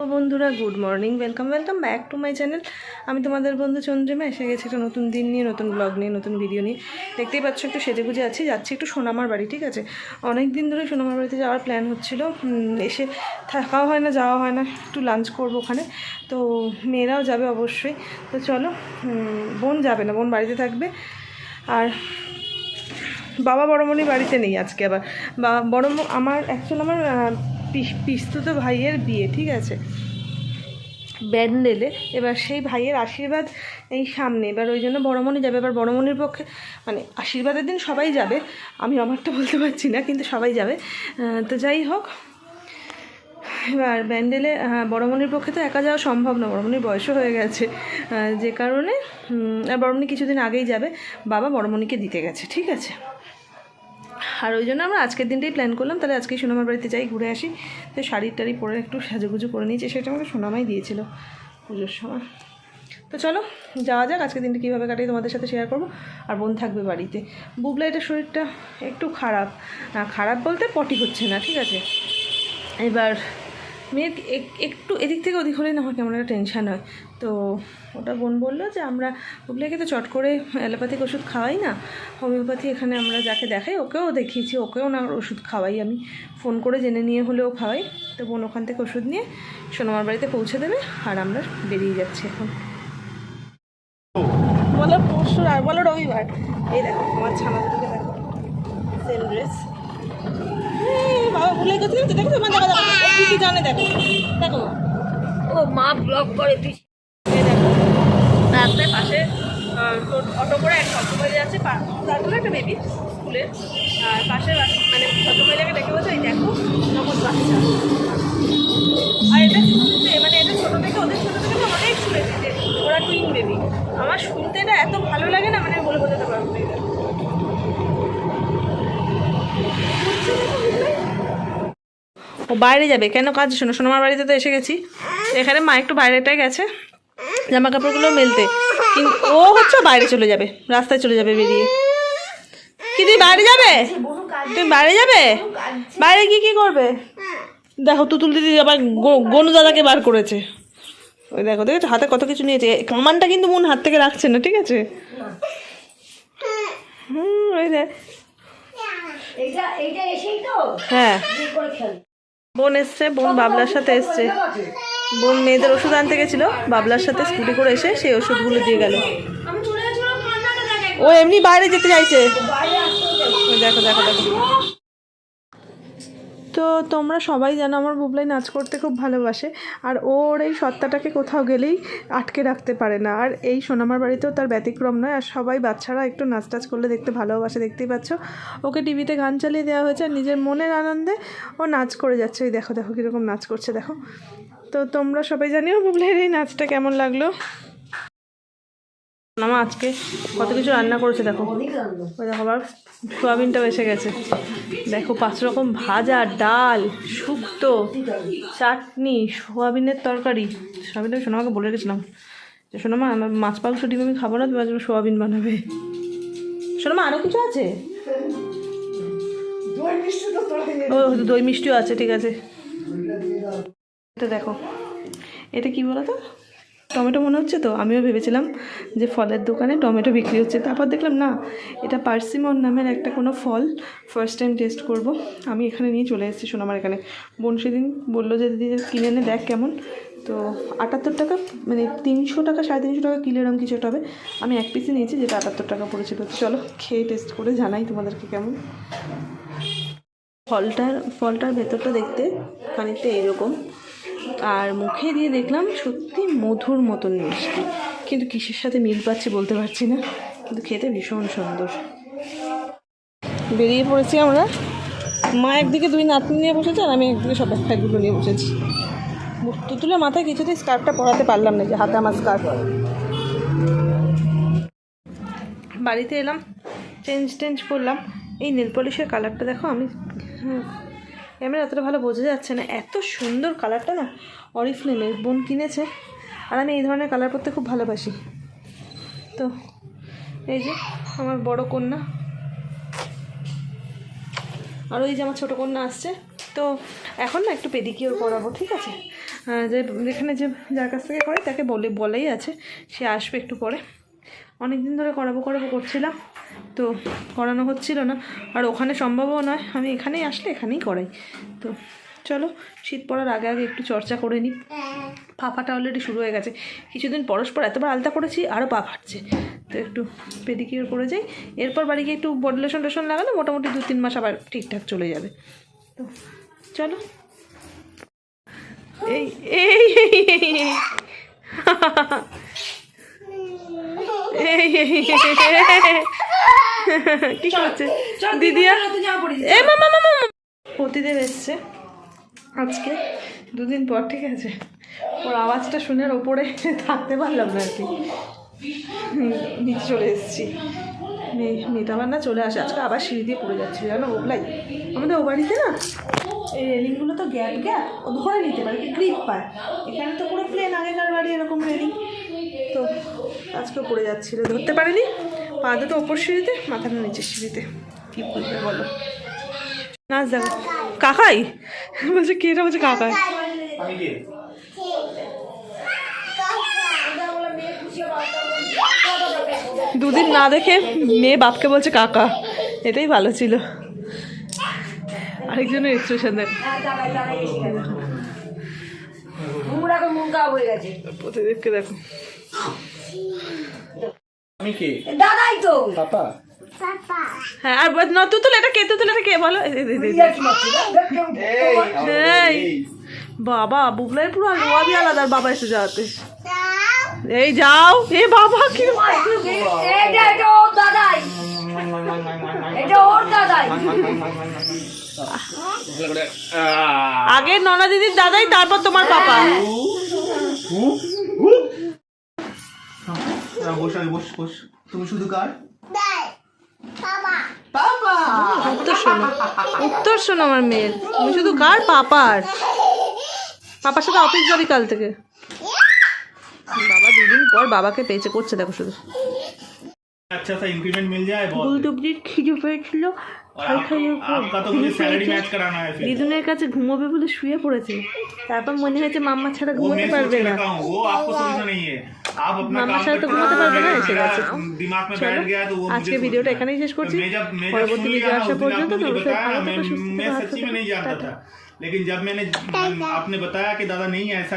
বন্ধুরা, good morning welcome welcome back to my channel আমি তোমাদের বন্ধু চন্দ্রিমা, এসে গেছি একটা নতুন দিন নিয়ে, নতুন ব্লগ নিয়ে, নতুন ভিডিও নিয়ে। দেখতেই পাচ্ছ, একটু সেজে গুজে আছি, যাচ্ছি একটু সোনামার বাড়ি, ঠিক আছে? অনেক দিন ধরে সোনামার বাড়িতে যাওয়ার প্ল্যান হচ্ছিল এসে থাকাও হয় না যাওয়া হয় না, একটু লাঞ্চ করব ওখানে। তো মেয়েরাও যাবে অবশ্যই। তো চলো বোন যাবে না, বোন বাড়িতে থাকবে। আর বাবা বড়মণি বাড়িতে নেই আজকে আবার। বা বড় আমার অ্যাকচুয়ালি আমার পিস্তুত ভাইয়ের বিয়ে, ঠিক আছে? ব্যান্ডেলে। এবার সেই ভাইয়ের আশীর্বাদ এই সামনে। এবার ওই জন্য বড়মণি যাবে। এবার বড়মণির পক্ষে মানে আশীর্বাদের দিন সবাই যাবে। আমি আমারটা বলতে পারছি না, কিন্তু সবাই যাবে। তো যাই হোক, এবার ব্যান্ডেলে বড়মণির পক্ষে তো একা যাওয়া সম্ভব না। বড়মণির বয়সও হয়ে গেছে। যে কারণে আর বড়মণি কিছুদিন আগেই যাবে। বাবা বড়মণিকে দিতে গেছে, ঠিক আছে? আর ওই জন্য আমরা আজকের দিনটাই প্ল্যান করলাম। তাহলে আজকেই সোনামার বাড়িতে যাই, ঘুরে আসি। তো শাড়ির টাড়ি পরে একটু সাজুগুজু করে নিয়েছি। সেটা আমাকে সোনামাই দিয়েছিল পুজোর সময়। তো চলো, যাওয়া যাক। আজকের দিনটা কীভাবে কাটিয়ে তোমাদের সাথে শেয়ার করব। আর বোন থাকবে বাড়িতে। বুবলাইটের শরীরটা একটু খারাপ। খারাপ বলতে পটি হচ্ছে না, ঠিক আছে? এবার মেয়ের এক- একটু এদিক থেকে ওদিক হলেই না আমার কেমন একটা টেনশান হয়। তো ওটা বোন বলল যে, আমরা বুবলিকে তো চট করে অ্যালোপ্যাথিক ওষুধ খাওয়াই না। হোমিওপ্যাথি এখানে আমরা যাকে দেখাই, ওকেও দেখিয়েছি। ওকেও না ওষুধ খাওয়াই আমি। ফোন করে জেনে নিয়ে হলেও খাওয়াই। তো বোন ওখান থেকে ওষুধ নিয়ে সোনামার বাড়িতে পৌঁছে দেবে আর আমরা বেরিয়ে যাচ্ছি এখন। বলো পরশু আর বলো রবিবার। এই দেখো, আমার ছানা দুটোকে দেখো। Same dress. বাবা, ভুলে গেছিলাম তো দেখো তোমার দেখো। দেখো ও মা ব্লক করে তুই দেখো, রাস্তায় পাশে অটো করে এক ভদ্রমহিলা যাচ্ছে তারপরে একটা বেবি স্কুলের। আর পাশে মানে ভদ্রমহিলাকে দেখে ও বাইরে যাবে। কেন কাজ শোনো সোনামার বাড়িতে তো এসে গেছি। এখানে মা একটু বাইরেটাই গেছে জামা কাপড়গুলো মেলতে। কিন্তু ও হচ্ছে বাইরে চলে যাবে রাস্তায় চলে যাবে বেরিয়ে। কি তুই বাইরে যাবে? তুমি বাইরে যাবে? বাইরে কি কি করবে? দেখো তুতুল দিদি আবার গনু দাদাকে বার করেছে। ওই দেখো দেখেছ? হাতে কত কিছু নিয়েছে। কামানটা কিন্তু মন হাত থেকে রাখছে না ঠিক আছে? হুম ওই দেখ। হ্যাঁ। বোন এসছে, বোন বাবলার সাথে এসছে। বোন মেয়েদের ওষুধ আনতে গেছিল, বাবলার সাথে স্কুটি করে এসে সেই ওষুধগুলো দিয়ে গেল। ও এমনি বাইরে যেতে চাইছে। দেখো দেখো দেখো। তো তোমরা সবাই জানো আমার বুবলাই নাচ করতে খুব ভালোবাসে। আর ওর এই সত্তাটাকে কোথাও গেলেই আটকে রাখতে পারে না। আর এই সোনামার বাড়িতেও তার ব্যতিক্রম নয়। আর সবাই বাচ্চারা একটু নাচ টাচ করলে দেখতে ভালোবাসে, দেখতেই পাচ্ছ? ওকে টিভিতে গান চালিয়ে দেওয়া হয়েছে আর নিজের মনের আনন্দে ও নাচ করে যাচ্ছে। এই দেখো দেখো কীরকম নাচ করছে, দেখো। তো তোমরা সবাই জানিও বুবলাইয়ের এই নাচটা কেমন লাগল? সোনামা আজকে কত কিছু রান্না করেছে দেখো। ওই দেখো আবার সোয়াবিনটা বেসে গেছে। দেখো পাঁচ রকম ভাজা, ডাল, শুক্তো, চাটনি, সোয়াবিনের তরকারি। সোয়াবিনটা সোনামাকে বলে রেখেছিলাম। যে সোনামা, আমার মাছ মাংস ডিম আমি খাব না জন্য সোয়াবিন বানাবে। সোনামা আরও কিছু আছে? ও দই মিষ্টিও আছে, ঠিক আছে। এটা দেখো। এটা কি বলো তো টমেটো মনে হচ্ছে তো? আমিও ভেবেছিলাম যে ফলের দোকানে টমেটো বিক্রি হচ্ছে। তারপর দেখলাম, না, এটা পার্সিমন নামের একটা কোনো ফল। ফার্স্ট টাইম টেস্ট করব। আমি এখানে নিয়ে চলে এসেছি সোনামার এখানে। বোন সেদিন বলল যে, দিদি কিনে এনে দেখ কেমন। তো আটাত্তর টাকা মানে তিনশো টাকা, সাড়ে তিনশো টাকা কিলো এরকম কিছু একটা হবে। আমি এক পিসই নিয়েছি, যেটা আটাত্তর টাকা পড়েছিল। চলো, খেয়ে টেস্ট করে জানাই তোমাদেরকে কেমন। ফলটার ফলটার ভেতরটা দেখতে খানিকটা এরকম। আর মুখে দিয়ে দেখলাম সত্যি মধুর মতন মিষ্টি। কিন্তু কিসের সাথে মিল পাচ্ছি বলতে পারছি না। কিন্তু খেতে ভীষণ সুন্দর। বেরিয়ে পড়েছি আমরা। মা একদিকে দুই নাতনি নিয়ে বসেছে আর আমি একদিকে সব ব্যাগগুলো নিয়ে বসেছি। তুলে মাথায় কিছুতেই স্কার্ফটা পরাতে পারলাম না যে হাতে আমার স্কার্ফ বাড়িতে এলাম চেঞ্জ টেঞ্জ করলাম। এই নেল পলিশের কালারটা দেখো আমি ক্যামেরা এতটা ভালো বোঝা যাচ্ছে না। এত সুন্দর কালারটা না, অরিফ্লেমের বোন কিনেছে। আর আমি এই ধরনের কালার করতে খুব ভালোবাসি। তো, এই যে আমার বড় কন্যা। আর ওই যে আমার ছোটো কন্যা আসছে। তো এখন না একটু পেডিকিওর করাবো ঠিক আছে? যে যেখানে যে যার কাছ থেকে করে, তাকে বলে, বলেই আছে। সে আসবে একটু পরে। অনেক দিন ধরে করাবো করাবো করছিলাম তো করানো হচ্ছিল না আর ওখানে সম্ভবও নয় আমি এখানেই আসলে এখানেই করাই তো চলো শীত পড়ার আগে আগে একটু চর্চা করে নিই পা ফাটা অলরেডি শুরু হয়ে গেছে কিছুদিন পরস্পর এতবার আলতা করেছি আরও পা ফাটছে তো একটু পেডিকিওর করে যাই এরপর বাড়ি গিয়ে একটু বডি লোশন টোশন লাগালে মোটামুটি দু তিন মাস আবার ঠিকঠাক চলে যাবে তো চলো এই এই এই, এই, এই। এই, এই, এই, কি করছে? দিদিয়া? এ মামা মামা প্রতিদেব এসছে। আজকে দুদিন পর ঠিক আছে? ওর আওয়াজটা শুনে ওপরে থাকতে পারলাম না আর কি। নিচে চলে এসেছি। মিতাবার না চলে আসে। আজকে আবার সিঁড়ি দিয়ে পড়ে যাচ্ছে জানো? ওগুলাই আমাদের ও বাড়িতে না এই রেলিংগুলো তো গ্যাপ গ্যাপ। ও ধরে নিতে পারে গ্রিপ পায়। এখানে তো পুরো প্লেন আগেকার বাড়ি এরকম রেলিং। তো আজকে পড়ে যাচ্ছিল। ধরতে পারেনি। পা দুটো ওপর সিঁড়িতে মাথাটা নিচের সিঁড়িতে। কী বলবে বলো? নাচ দেখো। কাকাই? বলছে কে এটা? বলছে কাকাই। দুদিন না দেখে মেয়ে বাপকে বলছে কাকা। এটাই ভালো ছিল। আরেকজনের এক্সপ্রেশন দেখ। প্রতিদেবকে দেখো। আমি কে? দাদাই তো। পাপা? হ্যাঁ আর তুতুল এটা কে? তুতুল এটা কে? বলো। বাবা বুবলাই পুরো রোয়াবি আলাদা আর বাবা এসে যাওয়াতে। এই যাও। এ বাবা কি আগে ননা দিদির দাদাই তারপর তোমার পাপা। বস আমি বস বস। তুমি শুধু কার? উত্তর শোনো উত্তর শোনো আমার মেয়ের। তুমি শুধু কার? পাপার। পাপার সাথে অফিস যাবি কাল থেকে। বাবা দুদিন পর বাবাকে পেয়েছে করছে দেখো শুধু। আচ্ছা, আচ্ছা সা ইনক্রিমেন্ট মিল যায় বল। গুলটুবরির খিদে পেয়েছিল। দিদুনের কাছে ঘুমোবে বলে শুয়ে পড়েছে। তারপর মনে হয়েছে মাম্মা ছাড়া ঘুমোতে পারবে না। মাম্মা ছাড়া তো ঘুমোতে পারবে না। এসে গেছে চলো আজকে ভিডিওটা এখানেই শেষ করছি। পরবর্তী ভিডিও আসা পর্যন্ত लेकिन जब मैंने आपने बताया दादा नहीं ऐसा